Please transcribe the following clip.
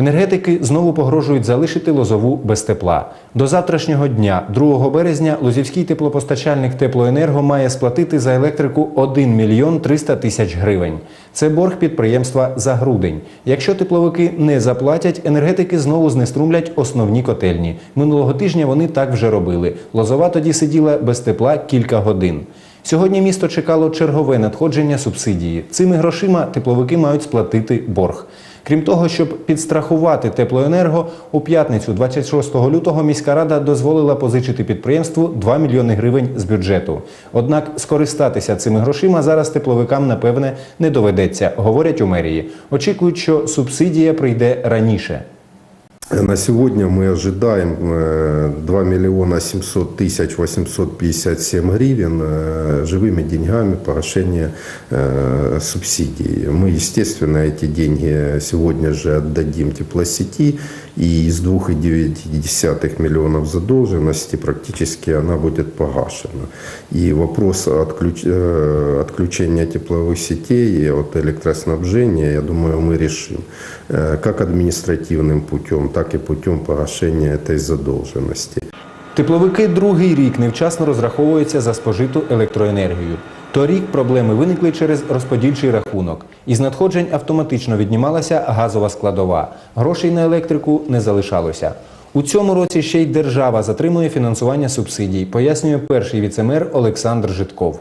Енергетики знову погрожують залишити лозову без тепла. До завтрашнього дня, 2 березня, лозівський теплопостачальник теплоенерго має сплатити за електрику 1 мільйон 300 тисяч гривень. Це борг підприємства за грудень. Якщо тепловики не заплатять, енергетики знову знеструмлять основні котельні. Минулого тижня вони так вже робили. Лозова тоді сиділа без тепла кілька годин. Сьогодні місто чекало чергове надходження субсидії. Цими грошима тепловики мають сплатити борг. Крім того, щоб підстрахувати теплоенерго, у п'ятницю, 26 лютого, міська рада дозволила позичити підприємству 2 мільйони гривень з бюджету. Однак скористатися цими грошима зараз тепловикам напевне не доведеться, говорять у мерії. Очікують, що субсидія прийде раніше. На сегодня мы ожидаем э, 2 миллиона 700 тысяч 857 гривен э, живыми деньгами погашения э, субсидий. Мы, естественно, эти деньги сегодня же отдадим теплосети, и из 2,9 миллионов задолженности практически она будет погашена. И вопрос отключ- э, отключения тепловых сетей от электроснабжения, я думаю, мы решим э, как административным путем, так и путем погашения этой задолженности. Тепловики другий рік невчасно розраховуються за спожиту електроенергію. Торік проблеми виникли через розподільчий рахунок. Із надходжень автоматично віднімалася газова складова. Грошей на електрику не залишалося. У цьому році ще й держава затримує фінансування субсидій, пояснює перший віцемер Олександр Житков.